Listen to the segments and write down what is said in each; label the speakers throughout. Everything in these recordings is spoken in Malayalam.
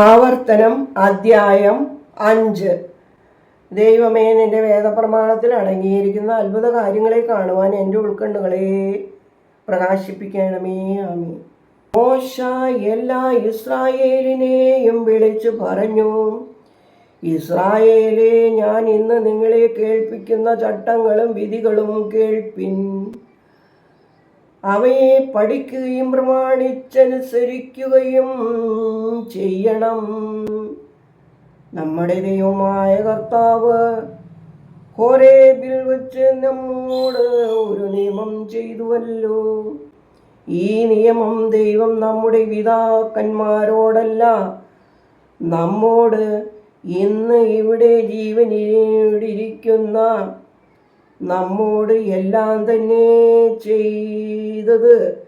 Speaker 1: ആവർത്തനം അധ്യായം അഞ്ച്. ദൈവമേ നിന്റെ വേദപ്രമാണത്തിൽ അടങ്ങിയിരിക്കുന്ന അത്ഭുത കാര്യങ്ങളെ കാണുവാൻ എന്റെ ഉൾക്കണ്ണുകളെ പ്രകാശിപ്പിക്കണമേ ആമി മോശ എല്ലാ ഇസ്രായേലിനെയും വിളിച്ചു പറഞ്ഞു ഇസ്രായേലെ ഞാൻ ഇന്ന് നിങ്ങളെ കേൾപ്പിക്കുന്ന ചട്ടങ്ങളും വിധികളും കേൾപ്പിൻ. അവയെ പഠിക്കുകയും പ്രമാണിച്ചനുസരിക്കുകയും ചെയ്യണം. നമ്മുടെ ദൈവമായ കർത്താവ് വച്ച് നമ്മോട് ഒരു നിയമം ചെയ്തുവല്ലോ. ഈ നിയമം ദൈവം നമ്മുടെ പിതാക്കന്മാരോടല്ല നമ്മോട് ഇന്ന് ഇവിടെ ജീവനോടിരിക്കുന്ന നമ്മോട് എല്ലാം തന്നെ ചെയ്തത്.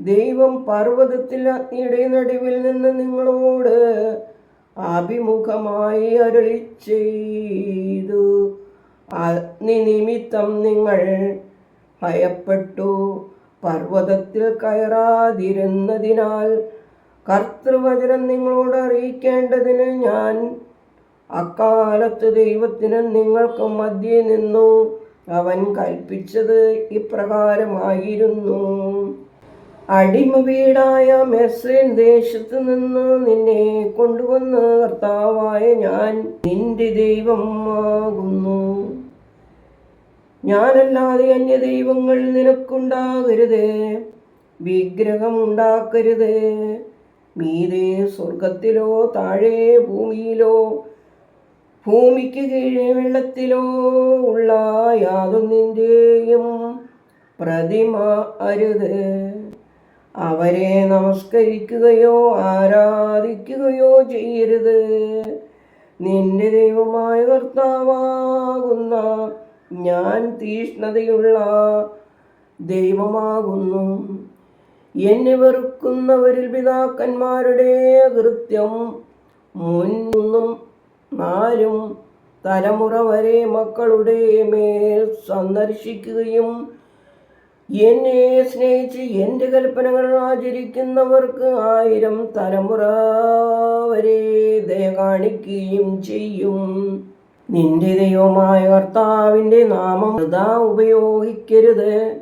Speaker 1: ദൈവം പർവതത്തിൽ അഗ്നിയുടെ നടുവിൽ നിന്ന് നിങ്ങളോട് അഭിമുഖമായി അരുളി ചെയ്തു. അഗ്നി നിമിത്തം നിങ്ങൾ ഭയപ്പെട്ടു. പർവതത്തിൽ കയറാതിരുന്നതിനാൽ കർത്തൃവചനം നിങ്ങളോട് അറിയിക്കേണ്ടതിന് ഞാൻ അക്കാലത്ത് ദൈവത്തിന് നിങ്ങൾക്ക് മധ്യേ നിന്നു. അവൻ കൽപ്പിച്ചത് ഇപ്രകാരമായിരുന്നു. അടിമ വീടായ മെസ്രീൻ ദേശത്തു നിന്ന് നിന്നെ കൊണ്ടുവന്ന് കർത്താവായ ഞാൻ നിന്റെ ദൈവമാകുന്നു ഞാനല്ലാതെ അന്യ ദൈവങ്ങൾ നിനക്കുണ്ടാകരുത്. വിഗ്രഹം ഉണ്ടാക്കരുത്. മീതെ സ്വർഗത്തിലോ താഴെ ഭൂമിയിലോ ഭൂമിക്ക് കീഴെ വെള്ളത്തിലോ ഉള്ള യാതൊന്നിന്റെയും പ്രതിമ അരുത്. അവരെ നമസ്കരിക്കുകയോ ആരാധിക്കുകയോ ചെയ്യരുത്. നിന്റെ ദൈവമായ കർത്താവാകുന്ന ഞാൻ തീഷ്ണതയുള്ള ദൈവമാകുന്നു. എന്നെ വെറുക്കുന്നവരിൽ പിതാക്കന്മാരുടെ കൃത്യം മുന്നും നാലും തലമുറ വരെ മക്കളുടെ മേൽ സന്ദർശിക്കുകയും എന്നെ സ്നേഹിച്ച് എന്റെ കൽപ്പനകൾ ആചരിക്കുന്നവർക്ക് ആയിരം തലമുറ വരെ ദയ കാണിക്കുകയും ചെയ്യും. നിന്റെ ദൈവമായ കർത്താവിന്റെ നാമം വൃതാ ഉപയോഗിക്കരുത്.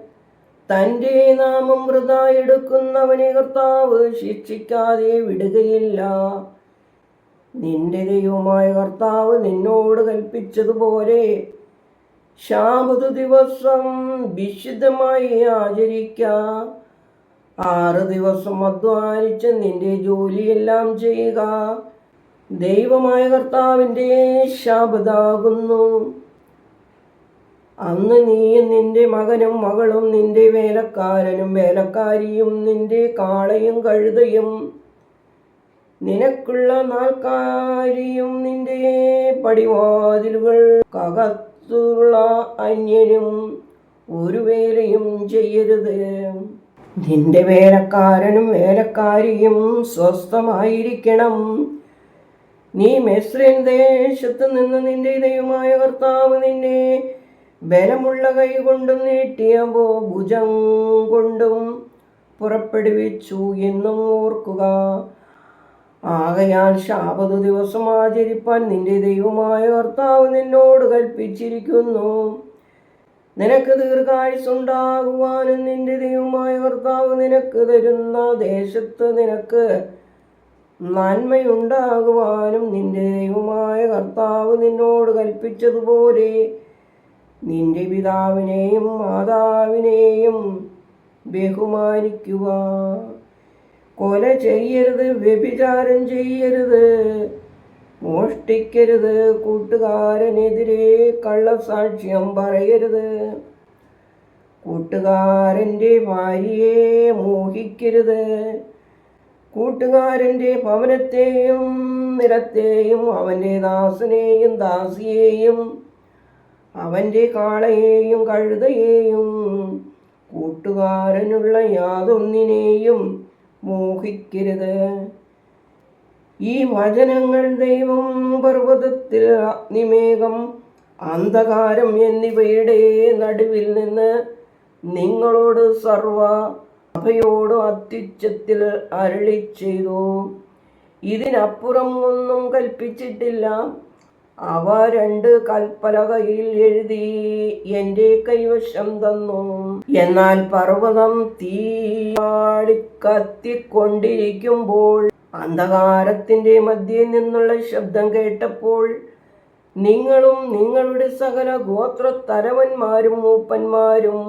Speaker 1: തന്റെ നാമം വൃതാ എടുക്കുന്നവനെ കർത്താവ് ശിക്ഷിക്കാതെ വിടുകയില്ല. നിന്റെ ദൈവമായ കർത്താവ് നിന്നോട് കൽപ്പിച്ചതുപോലെ ശാബത് ദിവസം വിശുദ്ധമായി ആചരിക്കാം. ആറ് ദിവസം അധ്വാനിച്ച് നിന്റെ ജോലിയെല്ലാം ചെയ്യുക. ദൈവമായ കർത്താവിന്റെ ശാപതാകുന്നു. അന്ന് നീയും നിന്റെ മകനും മകളും നിന്റെ വേലക്കാരനും വേലക്കാരിയും നിന്റെ കാളയും കഴുതയും നിനക്കുള്ള നാൽക്കാരിയും നിന്റെ പടിവാതിലുകൾ കകത്തുള്ള അന്യനും ഒരു വേലയും ചെയ്യരുത്. നിന്റെ വേലക്കാരനും വേലക്കാരിയും സ്വസ്ഥമായിരിക്കണം. നീ മെസ്രൻ ദേശത്ത് നിന്ന് നിന്റെ ദൈവമായ കർത്താവ് നിന്നെ ബലമുള്ള കൈ കൊണ്ടും നീട്ടിയ ഭുജം കൊണ്ടും പുറപ്പെടുവിച്ചു എന്നും ഓർക്കുക. ആകയാൽ ശാപതു ദിവസം ആചരിപ്പാൻ നിന്റെ ദൈവമായ കർത്താവ് നിന്നോട് കൽപ്പിച്ചിരിക്കുന്നു. നിനക്ക് ദീർഘായുസുണ്ടാകുവാനും നിന്റെ ദൈവമായ കർത്താവ് നിനക്ക് തരുന്ന ദേശത്ത് നിനക്ക് നന്മയുണ്ടാകുവാനും നിന്റെ ദൈവമായ കർത്താവ് നിന്നോട് കൽപ്പിച്ചതുപോലെ നിന്റെ പിതാവിനെയും മാതാവിനെയും ബഹുമാനിക്കുക കൊല ചെയ്യരുത് വ്യഭിചാരം ചെയ്യരുത്. മോഷ്ടിക്കരുത് കൂട്ടുകാരനെതിരെ കള്ളസാക്ഷ്യം പറയരുത്. കൂട്ടുകാരന്റെ ഭാര്യയെ മോഹിക്കരുത്. കൂട്ടുകാരന്റെ ഭവനത്തെയും നിരത്തെയും അവന്റെ ദാസനെയും ദാസിയെയും അവന്റെ കാളയെയും കഴുതയെയും കൂട്ടുകാരനുള്ള യാതൊന്നിനെയും മോഹിക്കരുത്. ഈ വചനങ്ങൾ ദൈവം പർവതത്തിൽ അഗ്നിമേഘം അന്ധകാരം എന്നിവയുടെ നടുവിൽ നിന്ന് നിങ്ങളോട് സർവ സഭയോട് അത്യുച്ചത്തിൽ അരളി ചെയ്തു ഇതിനപ്പുറം ഒന്നും കൽപ്പിച്ചിട്ടില്ല. അവ രണ്ട് കൽപ്പലകയിൽ എഴുതി എന്റെ കൈവശം തന്നു. എന്നാൽ പർവതം തീ കത്തിക്കൊണ്ടിരിക്കുമ്പോൾ അന്ധകാരത്തിന്റെ മധ്യേ നിന്നുള്ള ശബ്ദം കേട്ടപ്പോൾ നിങ്ങളും നിങ്ങളുടെ സകല ഗോത്ര തലവന്മാരും മൂപ്പന്മാരും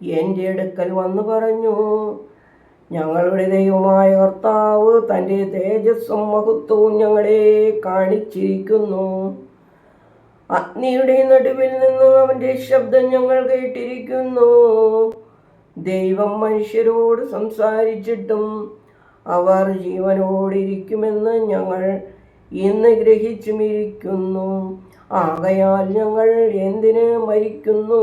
Speaker 1: എന്റെ അടുക്കൽ വന്നു പറഞ്ഞു ഞങ്ങളുടെ ദൈവമായ കർത്താവ് തന്റെ തേജസ്സും മഹത്വവും ഞങ്ങളെ കാണിച്ചിരിക്കുന്നു. അഗ്നിയുടെ നടുവിൽ നിന്ന് അവന്റെ ശബ്ദം ഞങ്ങൾ കേട്ടിരിക്കുന്നു. ദൈവം മനുഷ്യരോട് സംസാരിച്ചിട്ടും അവർ ജീവനോടിരിക്കുമെന്ന് ഞങ്ങൾ ഇന്ന് ഗ്രഹിച്ചുമിരിക്കുന്നു. ആകയാൽ ഞങ്ങൾ എന്തിന് മരിക്കുന്നു?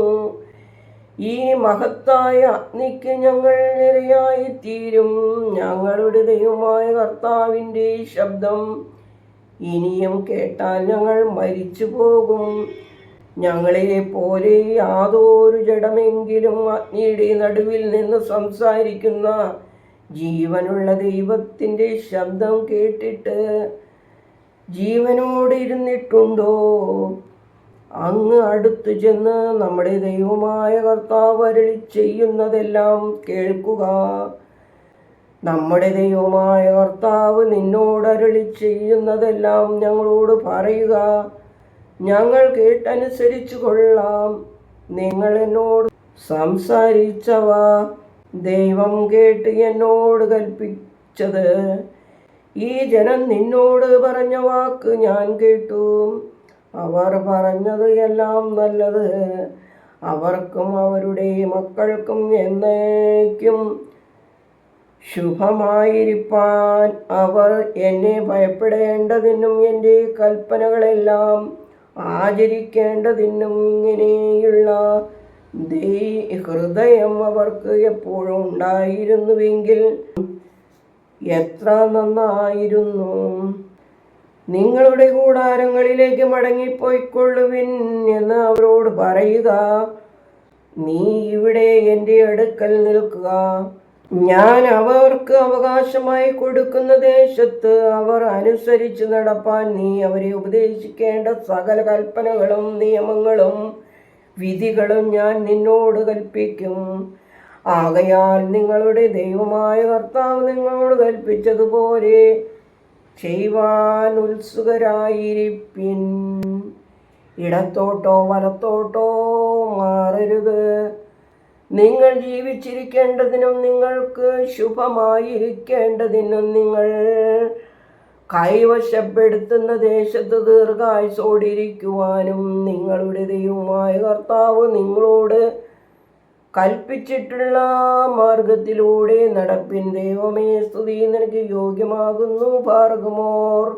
Speaker 1: ഈ മഹത്തായ അഗ്നിക്ക് ഞങ്ങൾ ഇരയായി തീരും ഞങ്ങളുടെ ദൈവമായ കർത്താവിന്റെ ശബ്ദം ഇനിയും കേട്ടാൽ ഞങ്ങൾ മരിച്ചു പോകും ഞങ്ങളെ പോലെ യാതൊരു ജഡമെങ്കിലും അഗ്നിയുടെ നടുവിൽ നിന്ന് സംസാരിക്കുന്ന ജീവനുള്ള ദൈവത്തിന്റെ ശബ്ദം കേട്ടിട്ട് ജീവനോട് ഇരുന്നിട്ടുണ്ടോ അങ്ങ് അടുത്തു ചെന്ന് നമ്മുടെ ദൈവമായ കർത്താവ് അരളി ചെയ്യുന്നതെല്ലാം കേൾക്കുക. നമ്മുടെ ദൈവമായ കർത്താവ് നിന്നോട് അരളി ചെയ്യുന്നതെല്ലാം ഞങ്ങളോട് പറയുക. ഞങ്ങൾ കേട്ടനുസരിച്ചു കൊള്ളാം. നിങ്ങൾ എന്നോട് സംസാരിച്ചവ ദൈവം കേട്ട് എന്നോട് കൽപ്പിച്ചത്. ഈ ജനം നിന്നോട് പറഞ്ഞ വാക്ക് ഞാൻ കേട്ടു. അവർ പറഞ്ഞത് എല്ലാം നല്ലത്. അവർക്കും അവരുടെ മക്കൾക്കും എന്നേക്കും ശുഭമായിരിക്കാൻ അവർ എന്നെ ഭയപ്പെടേണ്ടതിനും എന്റെ കൽപ്പനകളെല്ലാം ആചരിക്കേണ്ടതിനും ഇങ്ങനെയുള്ള ഹൃദയം അവർക്ക് എപ്പോഴും ഉണ്ടായിരുന്നുവെങ്കിൽ എത്ര നന്നായിരുന്നു. നിങ്ങളുടെ കൂടാരങ്ങളിലേക്ക് മടങ്ങിപ്പോയിക്കൊള്ളുവിൻ എന്ന് അവരോട് പറയുക. നീ ഇവിടെ എന്റെ അടുക്കൽ നിൽക്കുക. ഞാൻ അവർക്ക് അവകാശമായി കൊടുക്കുന്ന ദേശത്ത് അവർ അനുസരിച്ച് നടപ്പാൻ നീ അവരെ ഉപദേശിക്കേണ്ട സകല കൽപ്പനകളും നിയമങ്ങളും വിധികളും ഞാൻ നിന്നോട് കൽപ്പിക്കും. ആകയാൽ നിങ്ങളുടെ ദൈവമായ കർത്താവ് നിങ്ങളോട് കൽപ്പിച്ചതുപോലെ ചെയ്യുവാൻ ഉത്സുകരായിരിപ്പിൻ ഇടത്തോട്ടോ വലത്തോട്ടോ മാറരുത്. നിങ്ങൾ ജീവിച്ചിരിക്കേണ്ടതിനും നിങ്ങൾക്ക് ശുഭമായിരിക്കേണ്ടതിനും നിങ്ങൾ കൈവശപ്പെടുത്തുന്ന ദേശത്ത് ദീർഘായുസോടിരിക്കുവാനും നിങ്ങളുടെ ദൈവമായ കർത്താവ് നിങ്ങളോട് കൽപ്പിച്ചിട്ടുള്ള മാർഗത്തിലൂടെ നടപ്പിൻ ദൈവമേ സ്തുതി. നിനക്ക് യോഗ്യമാകുന്നു ഭാർഗമോർ